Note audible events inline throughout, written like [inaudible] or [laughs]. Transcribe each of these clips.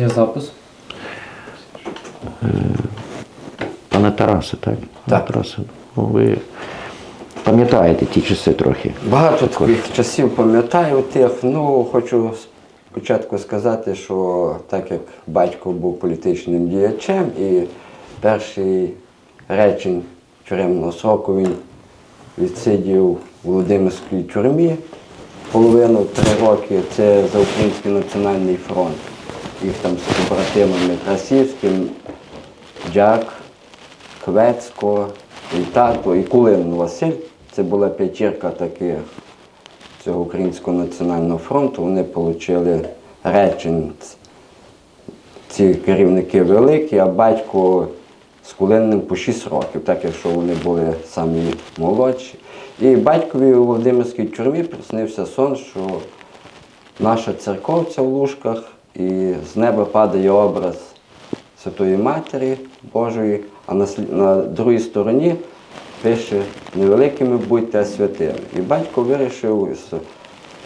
Є запис. Пане Тарасе, так? Пане Так. Тарасе, ну, ви пам'ятаєте ті часи трохи? Багато таких часів пам'ятаю тих. Ну, хочу спочатку сказати, що так як батько був політичним діячем, і перший речень тюремного сроку він відсидів у Володимирській тюрмі половину три роки. Це за Український національний фронт. Їх там з побратимами Красівським, Дяк, Квецько, і тато, і Кулин Василь. Це була п'ятірка таких цього Українського національного фронту. Вони отримали речень. Ці керівники великі, а батько з Кулинним по 6 років, так якщо вони були самі молодші. І батькові у Володимирській тюрмі приснився сон, що наша церковця в лужках, і з неба падає образ Святої Матері Божої, а на, на другій стороні пише невеликими будьте святими. І батько вирішив,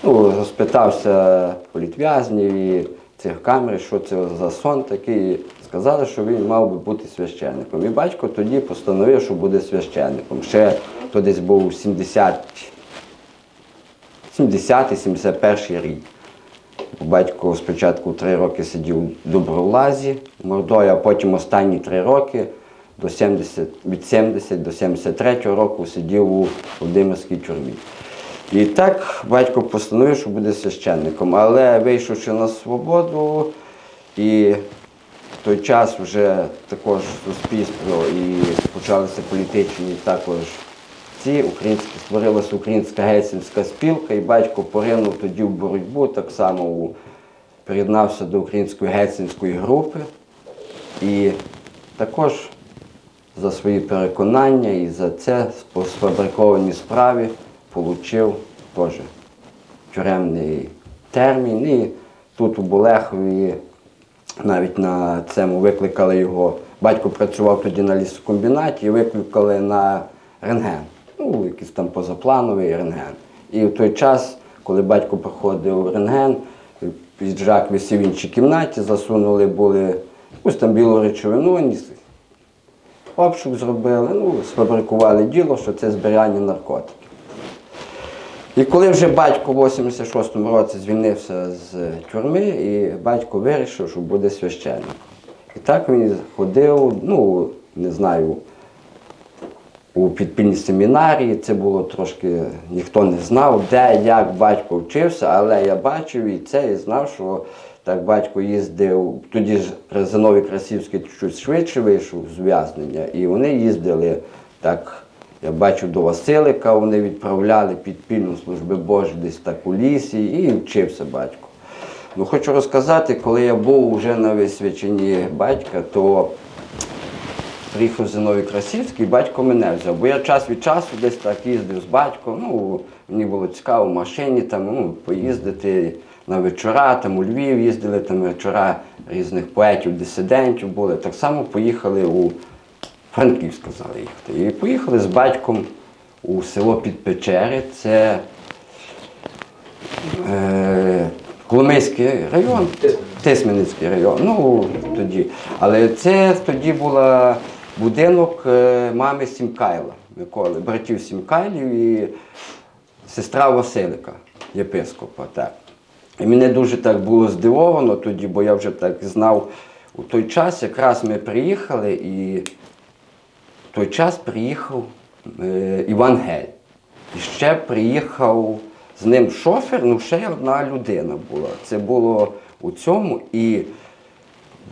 ну, розпитався політв'язнів і цих камер, що це за сон такий. Сказали, що він мав би бути священником. І батько тоді постановив, що буде священником. Ще то десь був 70 70-71 рік. Батько спочатку три роки сидів у Добровлазі, мордою, а потім останні три роки до 70, від 70 до 73 року сидів у Володимирській тюрмі. І так батько постановив, що буде священником. Але вийшовши на свободу, і в той час вже також суспільство і почалися політичні також ці українські створилася українська гельсінська спілка, і батько поринув тоді в боротьбу, так само у, приєднався до української гельсінської групи. І також за свої переконання і за це по сфабрикованій справі отримав теж тюремний термін. І тут у Болехові навіть на цьому викликали його. Батько працював тоді на лісокомбінаті і викликали на рентген. Ну, якийсь там позаплановий рентген. І в той час, коли батько проходив рентген, піджак висів в іншій кімнаті, засунули були якусь там білу речовину, обшук зробили, ну, сфабрикували діло, що це збирання наркотиків. І коли вже батько в 86-му році звільнився з тюрми, і батько вирішив, що буде священник. І так він ходив, ну, не знаю, у підпільній семінарії. Це було трошки, ніхто не знав, де, як батько вчився, але я бачив і це, і знав, що так батько їздив, тоді ж Зиновій Красівський чуть швидше вийшов з ув'язнення, і вони їздили так. Я бачив до Василика, вони відправляли підпільну служби Божу десь так у лісі і вчився батько. Ну, хочу розказати, коли я був вже на висвяченні батька, то приїхав Зиновій Красівський, батько мене взяв. Бо я час від часу десь так їздив з батьком. Ну, мені було цікаво в машині там, ну, поїздити на вечора, там у Львів їздили, там вечора різних поетів, дисидентів були. Так само поїхали у Франківськ, сказали їхати. І поїхали з батьком у село Підпечери. Це е, Коломийський район, Тисменницький район. Ну тоді. Але це тоді була будинок е, мами Сімкайла, Миколи, братів Сімкайлів і сестра Василика, єпископа. Так. І мене дуже так було здивовано тоді, бо я вже так знав у той час, якраз ми приїхали і в той час приїхав е, Іван Гель. І ще приїхав з ним шофер, ну ще одна людина була. Це було у цьому. І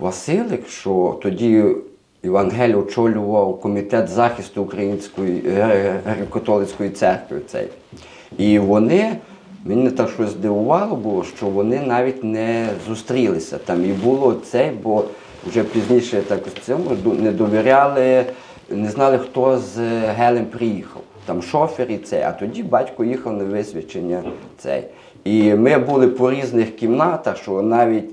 Василик, що тоді Іван Гель очолював комітет захисту Української греко-католицької церкви. Цей. І вони, мене так щось здивувало було, що вони навіть не зустрілися там. І було це, бо вже пізніше так цьому не довіряли, не знали, хто з Гелем приїхав. Там шофер і це, а тоді батько їхав на висвячення цей. І ми були по різних кімнатах, що навіть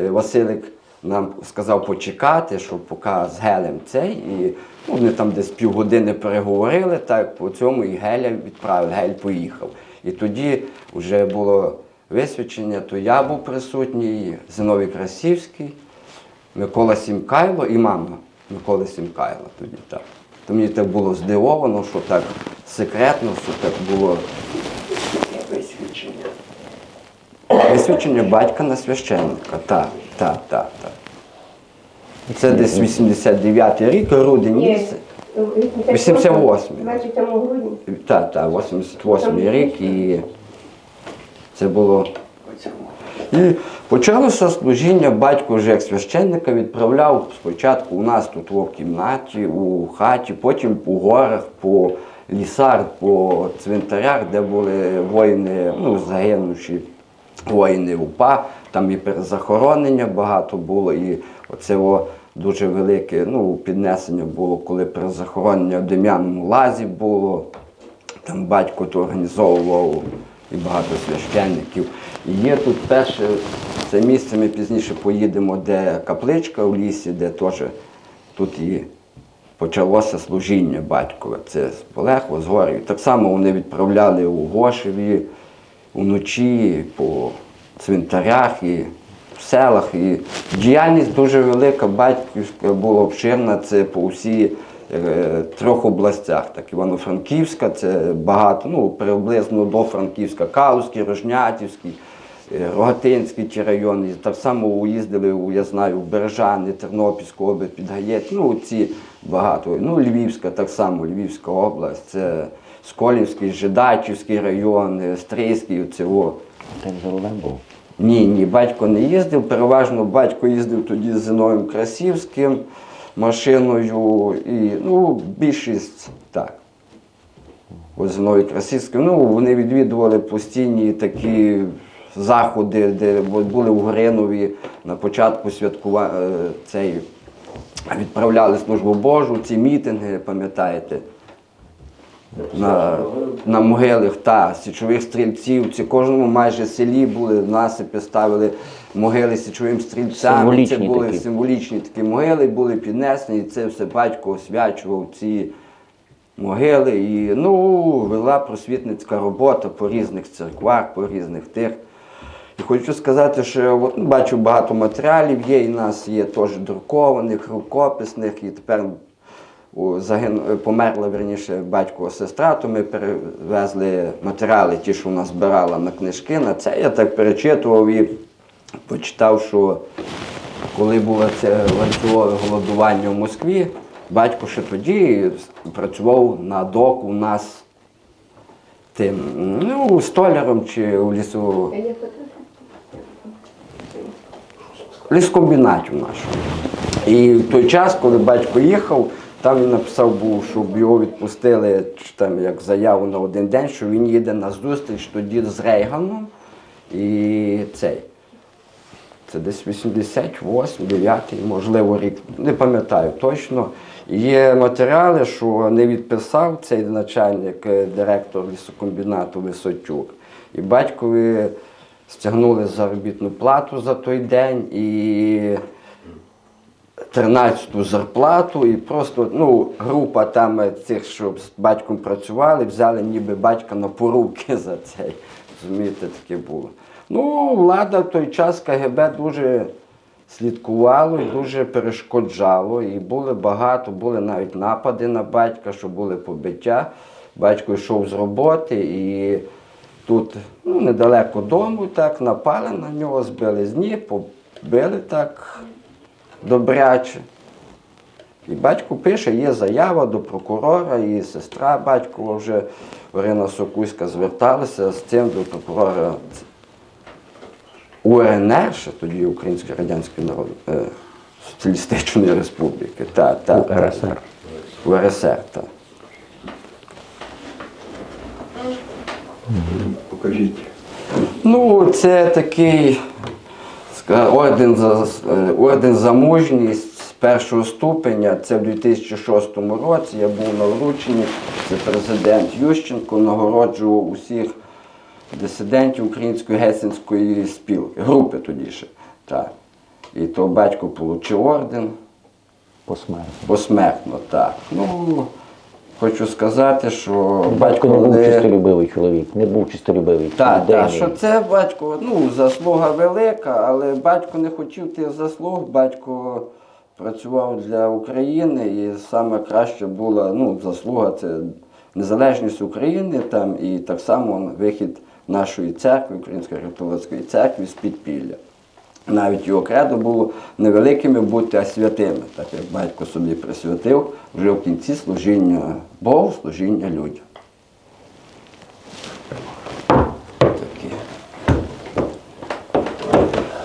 е, Василик нам сказав почекати, що поки з Гелем цей. І ну, вони там десь півгодини переговорили, так по цьому і Геля відправили, Гель поїхав. І тоді вже було висвячення, то я був присутній, Зиновій Красівський, Микола Сімкайло і мама Миколи Сімкайла тоді так. То мені так було здивовано, що так секретно, що так було Висвідчення. батька на священника. Так, так, так. Це десь 89-й рік, грудень місяць. 88. 88-й. 27 грудня. Так, так, 88-й рік і це було. І почалося служіння, батько вже як священника відправляв спочатку у нас тут в кімнаті, у хаті, потім у горах, по лісах, по цвинтарях, де були воїни, ну, загинувші воїни УПА, там і перезахоронення багато було, і оце о, дуже велике ну, піднесення було, коли перезахоронення в Дем'яному лазі було. Там батько то організовував і багато священників. І є тут перше, це місце ми пізніше поїдемо, де капличка в лісі, де теж тут і почалося служіння батькове. Це з Полехова, з Горів. Так само вони відправляли у Гошеві вночі по цвинтарях і в селах. І діяльність дуже велика, батьківська була обширна, це по всій е, трьох областях. Так, Івано-Франківська, це багато, ну, приблизно до Франківська, Калузький, Рожнятівський, е, Рогатинський ті райони. Так само їздили, у, я знаю, в Бережани, Тернопільську область, Підгаєць, ну, ці багато. Ну, Львівська, так само, Львівська область, це Сколівський, Жидачівський район, Стрийський. Ти за рулем був? Ні, ні, батько не їздив. Переважно батько їздив тоді з Зиновим Красівським машиною. І, ну, більшість так. Ось Зиновий Красівський. Ну, вони відвідували постійні такі заходи, де були у Гринові на початку святкува... е, цей, відправляли службу Божу, ці мітинги, пам'ятаєте? На, на могилах та січових стрільців. Ці кожному майже селі були насипи, ставили могили січовим стрільцям. Символічні це були такі. символічні такі могили, були піднесені, і це все батько освячував ці могили. І ну, вела просвітницька робота по різних церквах, по різних тих. І хочу сказати, що от, бачу багато матеріалів є, і нас є теж друкованих, рукописних, і тепер загин... померла верніше батькова сестра, то ми перевезли матеріали, ті, що вона збирала на книжки. На це я так перечитував і почитав, що коли було це ланцюгове голодування в Москві, батько ще тоді працював на доку у нас тим, ну, столяром чи у лісу. Фотографую. ліскомбінатів нашого. І в той час, коли батько їхав, там він написав був, щоб його відпустили там як заяву на один день, що він їде на зустріч тоді з Рейганом. І цей. Це десь 88, 9, можливо, рік, не пам'ятаю точно. Є матеріали, що не відписав цей начальник, е, директор лісокомбінату Висотюк. І батькові стягнули заробітну плату за той день і 13-ту зарплату. І просто ну, група там цих, що з батьком працювали, взяли ніби батька на поруки [laughs] за цей. Розумієте, таке було. Ну, влада в той час КГБ дуже слідкувало і дуже перешкоджало. І були багато, були навіть напади на батька, що були побиття. Батько йшов з роботи і тут ну, недалеко дому так напали на нього, збили з ніг, побили так добряче. І батько пише, є заява до прокурора, і сестра батькова вже Орина Сокуська зверталася з цим до прокурора УРНР, ще тоді Української Радянської Народ... е, Соціалістичної Республіки. Та, та. УРСР. УРСР, так. Покажіть. Ну, це такий орден за, е, орден за мужність з першого ступеня. Це в 2006 році. Я був на врученні. Це президент Ющенко нагороджував усіх дисидентів української гесенської спілки, групи тоді ще. Так. І то батько отримав орден. Посмертно. Посмертно, так. Ну, хочу сказати, що Батько батько не був чистолюбивий чоловік, не був чистолюбивий. Так, так, що це батько, ну, заслуга велика, але батько не хотів тих заслуг, батько працював для України і саме краще була ну, заслуга це незалежність України там, і так само вихід нашої церкви, Української католицької церкви з підпілля. Навіть його кредо було невеликими бути, а святими, так як батько собі присвятив вже в кінці служіння Богу, служіння людям.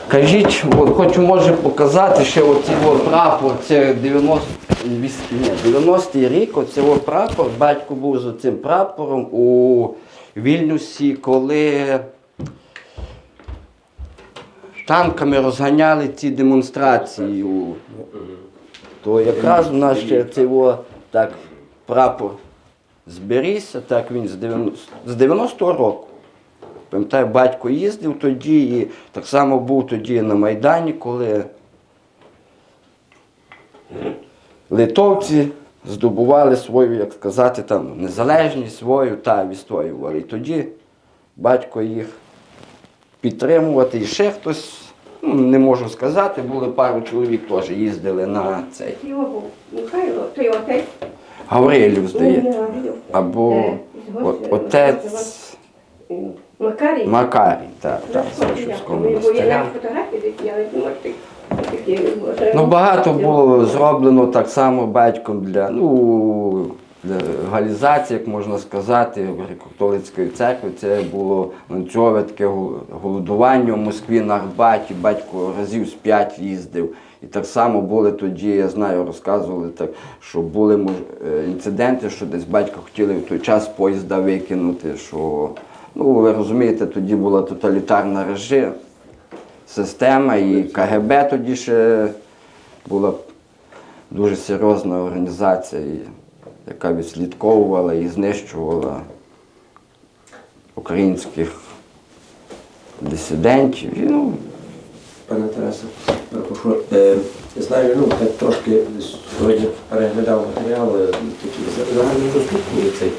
Кажіть, хочу може показати ще оцей прапор, це 90, ні, 90-й рік, оце прапор. Батько був з цим прапором у Вільнюсі, коли танками розганяли ці демонстрації. То якраз у нас ще цей о, так прапор зберігся, так він з 90, з 90-го року. Пам'ятаю, батько їздив тоді і так само був тоді на Майдані, коли литовці здобували свою, як сказати, там, незалежність свою та відстоювали. І тоді батько їх підтримувати. І ще хтось, ну, не можу сказати, були пару чоловік теж їздили на цей. Його Михайло, то отець. Гаврилів, здається. Або Е, от- отець Макарій. Макарій, так, так, Бо монастиря. Ну, багато було зроблено так само батьком для, ну, для галізації, як можна сказати, католицької церкви. Це було ланцьове таке голодування в Москві на Арбаті. Батько разів з п'ять їздив. І так само були тоді, я знаю, розказували так, що були е, інциденти, що десь батька хотіли в той час поїзда викинути. Що, ну, ви розумієте, тоді була тоталітарна режим система і КГБ тоді ще була дуже серйозна організація, яка відслідковувала і знищувала українських дисидентів. І, ну, Пане Тарасе, перепрошую. Е, знаю, ну так трошки сьогодні переглядав матеріали такі загальнодоступні цей.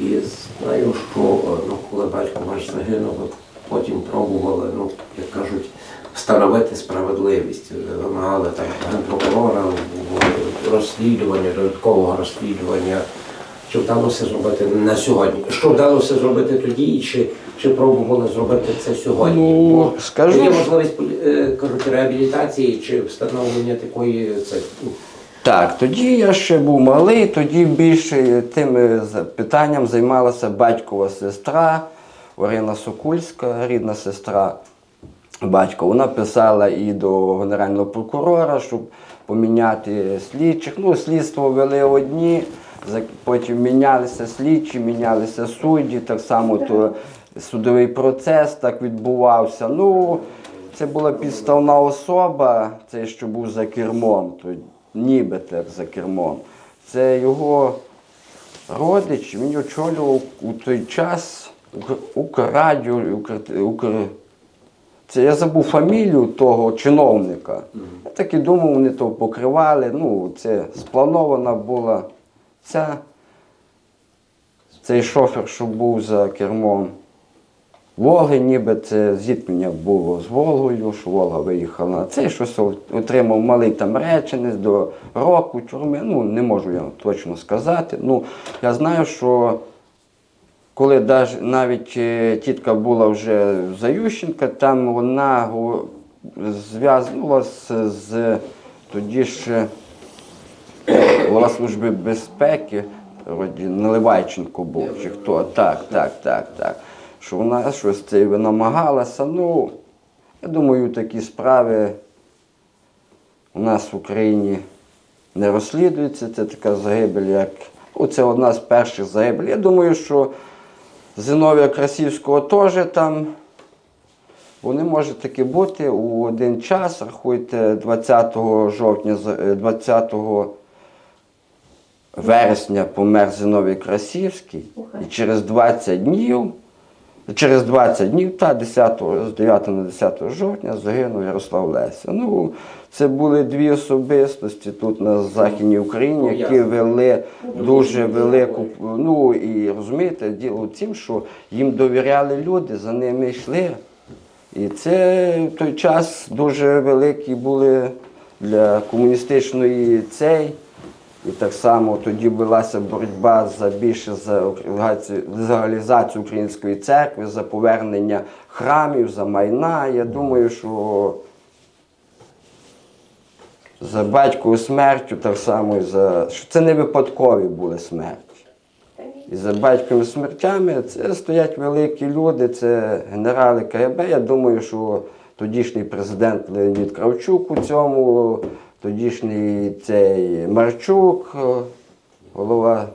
І знаю, що е, ну, коли батько ваш загинув, потім пробували, ну, як кажуть, встановити справедливість. Вимагали там генпрокурора розслідування, додаткового розслідування. Що вдалося зробити на сьогодні? Що вдалося зробити тоді, і чи, чи пробували зробити це сьогодні? Ну, скажу, Є можливість е, кажуть, реабілітації чи встановлення такої це, Так, тоді я ще був малий, тоді більше тим е, питанням займалася батькова сестра Орина Сокульська, рідна сестра батька. Вона писала і до генерального прокурора, щоб поміняти слідчих. Ну, слідство вели одні, потім мінялися слідчі, мінялися судді, так само то судовий процес так відбувався. Ну, це була підставна особа, цей, що був за кермом, то ніби так за кермом. Це його родич, він очолював у той час Укр- Укррадіо, Укр... Це я забув фамілію того чиновника. Я так і думав, вони то покривали. Ну, це спланована була ця, цей шофер, що був за кермом. Волги, ніби це зіткнення було з Волгою, що Волга виїхала цей, щось отримав малий там реченець до року, тюрми. Ну, не можу я точно сказати. Ну, я знаю, що коли навіть е, тітка була вже за Ющенка, там вона зв'язувалася з тоді ж голова Служби безпеки, Наливайченко був, чи хто. Так, так, так, так. Що вона щось це намагалася. Ну, я думаю, такі справи у нас в Україні не розслідуються. Це така загибель, як. Ну, це одна з перших загибель. Я думаю, що Зиновія Красівського теж там. Вони можуть таки бути у один час, рахуйте, 20 жовтня, е, 20 вересня помер Зиновій Красівський, і через 20 днів Через 20 днів, та 10, з 9 на 10 жовтня загинув Ярослав Леся. Ну, це були дві особистості тут на Західній Україні, які вели дуже велику. Ну і розумієте, діло в тім, що їм довіряли люди, за ними йшли. І це в той час дуже великі були для комуністичної цей. І так само тоді велася боротьба за більше за легалізацію- української церкви, за повернення храмів, за майна. Я думаю, що за батьковою смертю так само і за що це не випадкові були смерті. І за батьковими смертями це стоять великі люди, це генерали КГБ. Я думаю, що тодішній президент Леонід Кравчук у цьому, тодішній цей Марчук, е, голова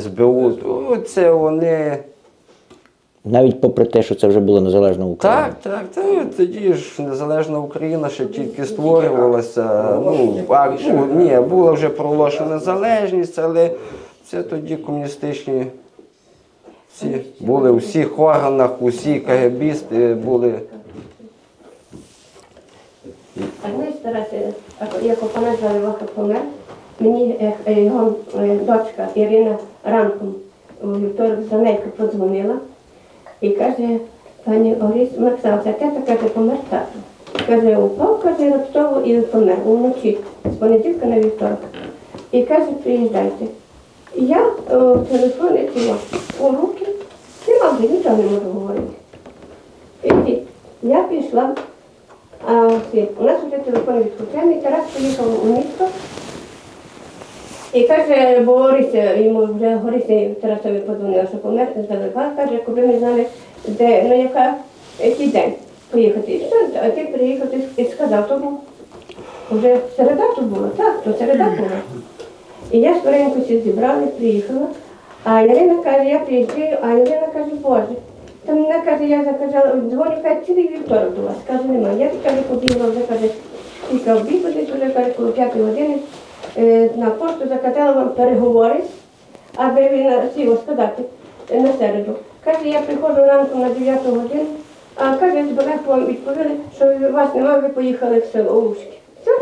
СБУ. ну, Це вони. Навіть попри те, що це вже була незалежна Україна. Так, так, так. Тоді ж незалежна Україна ще тільки створювалася. Ну, а, ну, ні, була вже проголошена незалежність, але це тоді комуністичні всі були у всіх органах, усі КГБісти були. А знаєш, Тарасе, як опана Ваха помер, мені е, е, його е, дочка Ірина ранком у вівторок за нейка подзвонила і каже, пані Оріс, «Це тета каже, помер тато. Каже, упав, каже, раптово і помер уночі, з понеділка на вівторок. І каже, приїжджайте. Я о, телефон і у руки, нема вже нічого не можу говорити. І я пішла, у нас вже телефон відключений, Тарас поїхав у місто. І каже, бо Орися, йому вже Горися Тарасові подзвонила, що помер здалека, каже, коли ми знали, де, ну яка, який день поїхати. І все, а ти приїхав і сказав, то був. Вже середа то була, так, то середа була. І я скоренько всі зібрали, приїхала. А Ірина каже, я приїжджаю, а Ірина каже, Боже. Та мене каже, я заказала, дзвоню, каже, цілий вівторок до вас. Каже, немає. Я каже, побігла, вже каже, після обіду десь вже каже, коло п'ятої години е, на пошту заказала вам переговори, аби він сів сказати е, на середу. Каже, я приходжу ранку на 9 годину, а каже, з вам відповіли, що вас немає, ви поїхали в село Лужки. Все.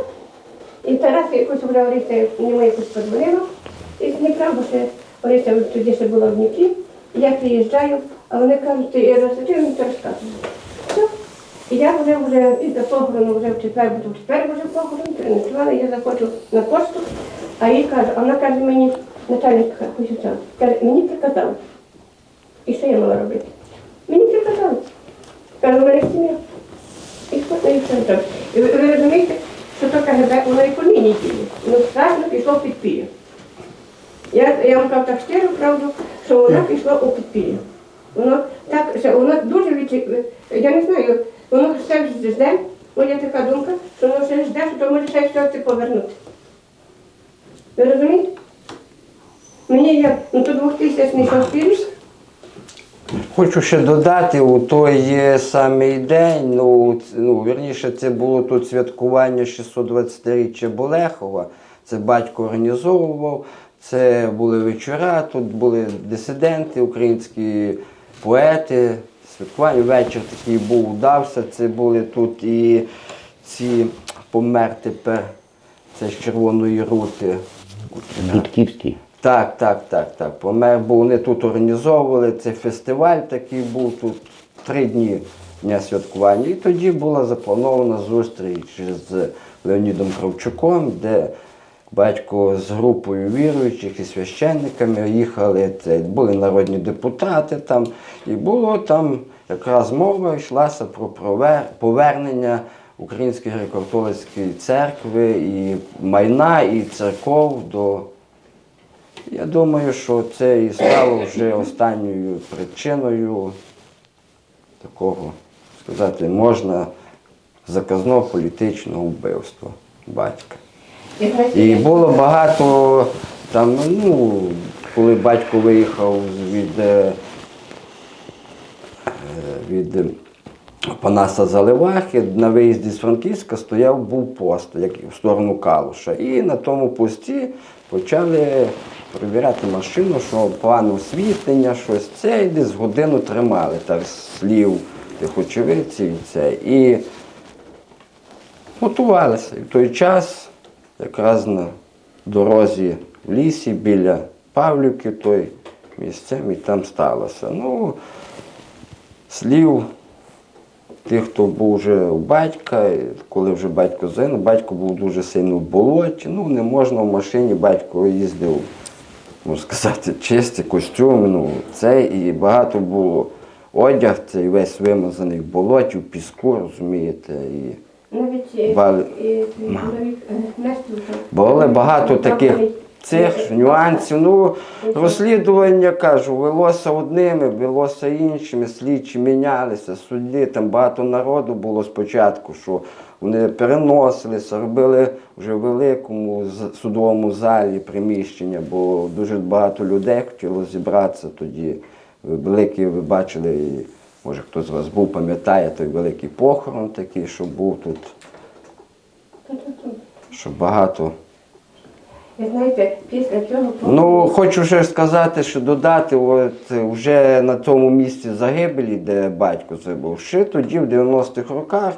І Тарас якось вже Орися йому якось подзвонила. І з Дніпра, бо ще Орися тоді ще була в Дніпрі. Я приїжджаю, а вони кажуть, ти розсадив мені то розказує. Все. І я вже вже після похорону, вже в четвер, бо в четвер вже похорон, принесла, я заходжу на пошту, а їй кажу, а вона каже мені, начальник Косюця, каже, мені приказали. І що я мала робити? Мені приказали. Каже, у мене сім'я. І що і все. І ви, розумієте, що то КГБ, воно і по лінії діє. Ну, страшно пішло в підпілля. Я, я вам кажу так щиро правду, що воно пішло у підпілля. Воно так, що воно дуже відчі... Я не знаю, воно все жде, моя така думка, що воно все жде, що то може ще щось повернути. Ви розумієте? Мені як, ну то 2006 рік, Хочу ще додати, у той самий день, ну, ну вірніше, це було тут святкування 620-річчя Болехова. Це батько організовував. Це були вечора, тут були дисиденти, українські поети. Святкування вечір такий був удався. Це були тут і ці помер тепер, це з Червоної рути. Дудківський. Так, так, так, так. Помер, бо вони тут організовували цей фестиваль, такий був тут три дні дня святкування. І тоді була запланована зустріч з Леонідом Кравчуком, де батько з групою віруючих і священниками їхали. Це були народні депутати там. І було там якраз мова йшлася про повернення Української греко-католицької церкви і майна, і церков до. Я думаю, що це і стало вже останньою причиною такого, сказати, можна заказного політичного вбивства батька. І було багато там, ну, коли батько виїхав від, е, від Панаса Заливахи на виїзді з Франківська стояв був пост, як в сторону Калуша. І на тому пості почали перевіряти машину, що план освітлення, щось це, і десь годину тримали так слів тих очевидців. і Це. І готувалися. І в той час, якраз на дорозі в лісі біля Павлівки, той місцем, і там сталося. Ну, слів тих, хто був вже у батька, коли вже батько загинув, батько був дуже сильно в болоті. Ну, не можна в машині, батько їздив, можна сказати, чисті костюми. Ну, це і багато було одяг, цей весь вимазаний в болоті, в піску, розумієте. І Навіть е, е, навіть, е, Були багато таких цих нюансів. Ну, розслідування кажу, велося одними, велося іншими, слідчі мінялися, судді, там багато народу було спочатку, що вони переносилися, робили вже в великому судовому залі приміщення, бо дуже багато людей хотіло зібратися тоді. Великий, ви бачили, може хто з вас був, пам'ятає той великий похорон такий, що був тут, що багато. Ви знаєте, після цього Ну, хочу ще сказати, що додати, от вже на тому місці загибелі, де батько загибав, ще тоді, в 90-х роках,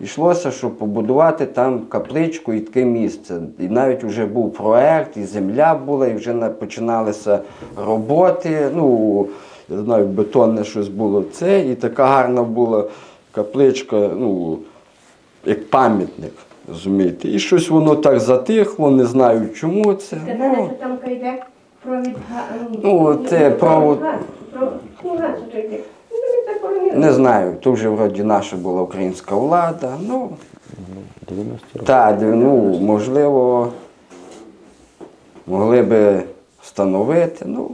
йшлося, щоб побудувати там капличку і таке місце. І навіть вже був проект, і земля була, і вже починалися роботи. Ну, я знаю, бетонне щось було це, і така гарна була капличка, ну, як пам'ятник. Розумієте? І щось воно так затихло, не знаю чому це. Сказали, Ну, що там йде провід Ну, це провод- Про- Ну. Ну. Не знаю, то вже вроді наша була українська влада. Ну, 90 років. так, ну, можливо, могли би встановити. Ну,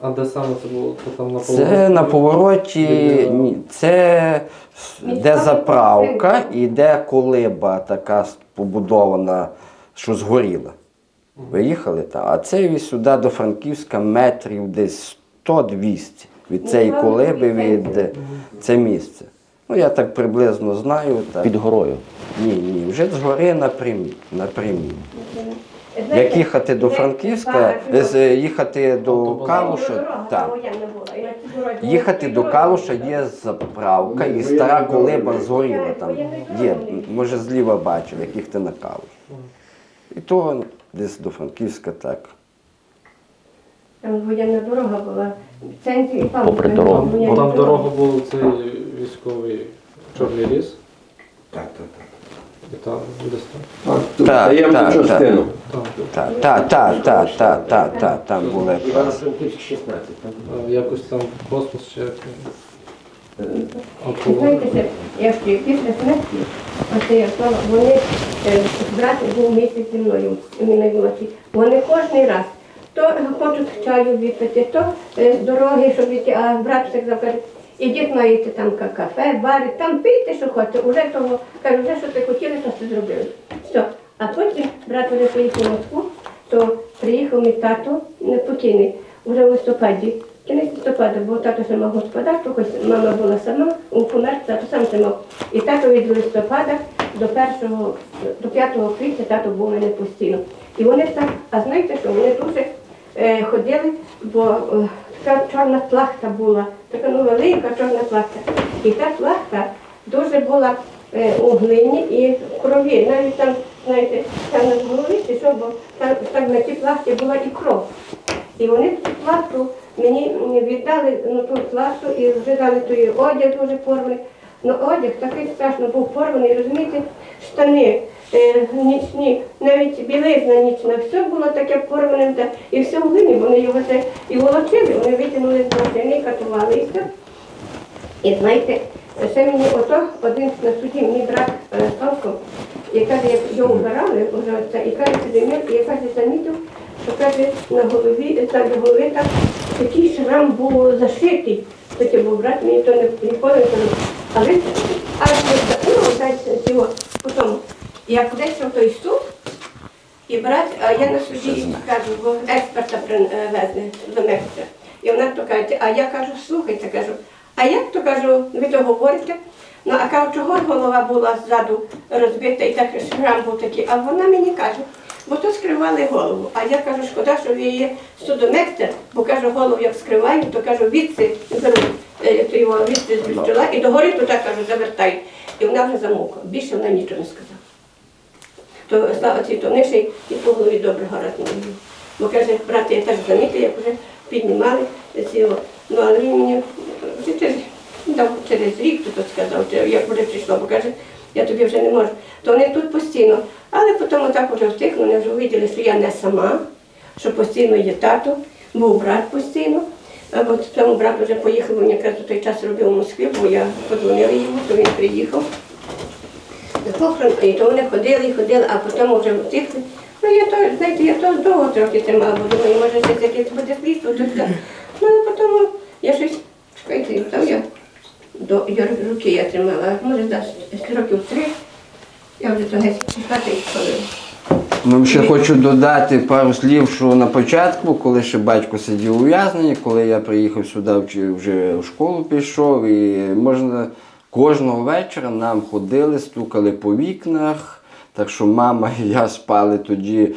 А де саме це було? Це там на повороті? це на повороті, ні, це де заправка і де колиба така побудована, що згоріла. Виїхали там, а це сюди до Франківська метрів десь 100-200 від цієї колиби, від це місце. Ну, я так приблизно знаю. Так. Під горою. Ні, ні, вже згори напрямі. напрямі. Як їхати до Франківська, їхати до Калуша, так. Їхати до Калуша є заправка і стара колиба згоріла там. Є, може зліва бачив, як їхати на Калуш. І то десь до Франківська так. Там воєнна дорога була в центрі і там. Попри дорогу. воєнна Там дорога була цей військовий Чорний ліс, Так, так, так. Там. А, Так, даємо так, ту частину. Так, так, так, так, так, так, так, там були. Івано-Франківськ 16. Якось там космос як. Е, було. Ще після смерті, оце я сказала, вони, е, брат був місяць зі мною. Вони кожен раз то хочуть чаю випити, то е, з дороги, щоб йти, а брат все каже, ідіть знаєте, там кафе, бари, там пийте, що хочете, уже того, кажу, вже що ти хотіли, то все зробили. Все. А потім брат вже поїхав в Москву, то приїхав мій тато непокійний, вже в листопаді. Кінець листопада, бо тато ще мав господарство, хоч мама була сама, у помер, тато сам це мав. І тато від листопада до 1, до 5 квітня тато був мене постійно. І вони так, а знаєте що, вони дуже е, ходили, бо е, така чорна плахта була, така ну, велика чорна плахта. І та плахта дуже була е, у глині і в крові. Навіть там, знаєте, там на голові чи що, бо там, так на тій плахті була і кров. І вони цю пласту мені віддали ну, ту пласту і вже дали той одяг дуже порваний. Ну одяг такий страшно був порваний, розумієте, штани нічні, навіть білизна нічна, все було таке порване, і все в глині, вони його це і волочили, вони витягнули з машини, катували і знаєте, ще мені ото один на суді, мій брат е, Славко, і каже, як його вбирали, і каже, і я каже, замітив, що каже, на голові, та до голови так такий шрам був зашитий. Таке був брат, мені то не ніколи не. Але аж ну, десь цього, потім, як десь в той суд, і брат, а я на суді кажу, бо експерта привезли до Мексика. І вона то каже, а я кажу, слухайте, кажу, А як то кажу, ви то говорите? Ну, а кажу, чого голова була ззаду розбита і так шрам був такий. А вона мені каже, бо то скривали голову. А я кажу, шкода, що ви є судомекстер, бо кажу, голову як скривають, то кажу, відси беру е, то його відси з чола і догори то так кажу, завертають. І вона вже замовкла. Більше вона нічого не сказала. То ще й і по голові добре вміють. Бо каже, брати, я теж замітив, як вже піднімали цього. Ну, але він мені вже через, дав через рік то сказав, як буде прийшло, бо каже, я тобі вже не можу. То вони тут постійно. Але потім так вже втихнули, вони вже виділи, що я не сама, що постійно є тато, був брат постійно. А от тому брат вже поїхав, він якраз у той час робив в Москві, бо я подзвонила йому, то він приїхав. На похорон, і то вони ходили і ходили, а потім вже втихли. Ну я то, знаєте, я то довго трохи тримала, бо думаю, може це якесь буде слідство, тут так. Ну а потім я щось, чекайте, там я до я руки я тримала, може за років три, я вже то геть пішла і сходила. Ну, ще хочу додати пару слів, що на початку, коли ще батько сидів у в'язненні, коли я приїхав сюди, вже в школу пішов, і можна кожного вечора нам ходили, стукали по вікнах. Так що мама і я спали тоді,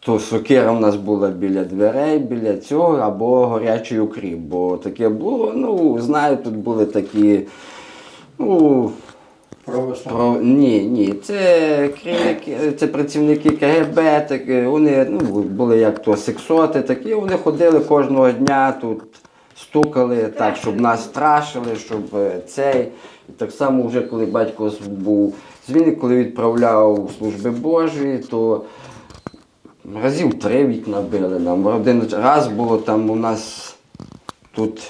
то сокира в нас була біля дверей, біля цього, або гарячий укріп. Бо таке було, ну, знаю, тут були такі. Ну, про... Ні, ні, це керівники, це працівники КГБ, такі, вони ну, були як то сексоти, такі, вони ходили кожного дня тут, стукали так, щоб нас страшили, щоб е, цей. І так само вже коли батько був звільнений, коли відправляв служби Божі, то разів три вікна били нам. Один раз було там у нас тут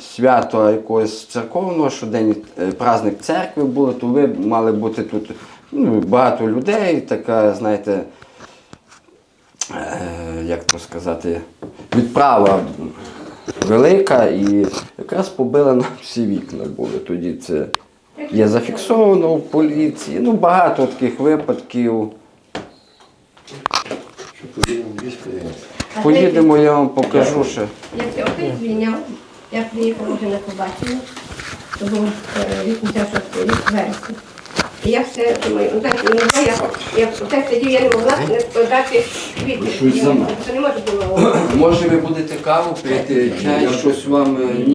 свято якогось церковного, що день е, праздник церкви було, то ви мали бути тут ну, багато людей, така, знаєте, е, як то сказати, відправа велика і якраз побили нам всі вікна були. Тоді це є зафіксовано в поліції. Ну, багато таких випадків. Поїдемо, я вам покажу ще. Я це опять звільняв, я приїхала вже на побачення, то був е, 86 рік вересня. Я все думаю, ну знаєте, не я я, я так сидів, я не могла не складати квіти. Сама. Це не може було. Може ви будете каву пити, чай, щось вам е?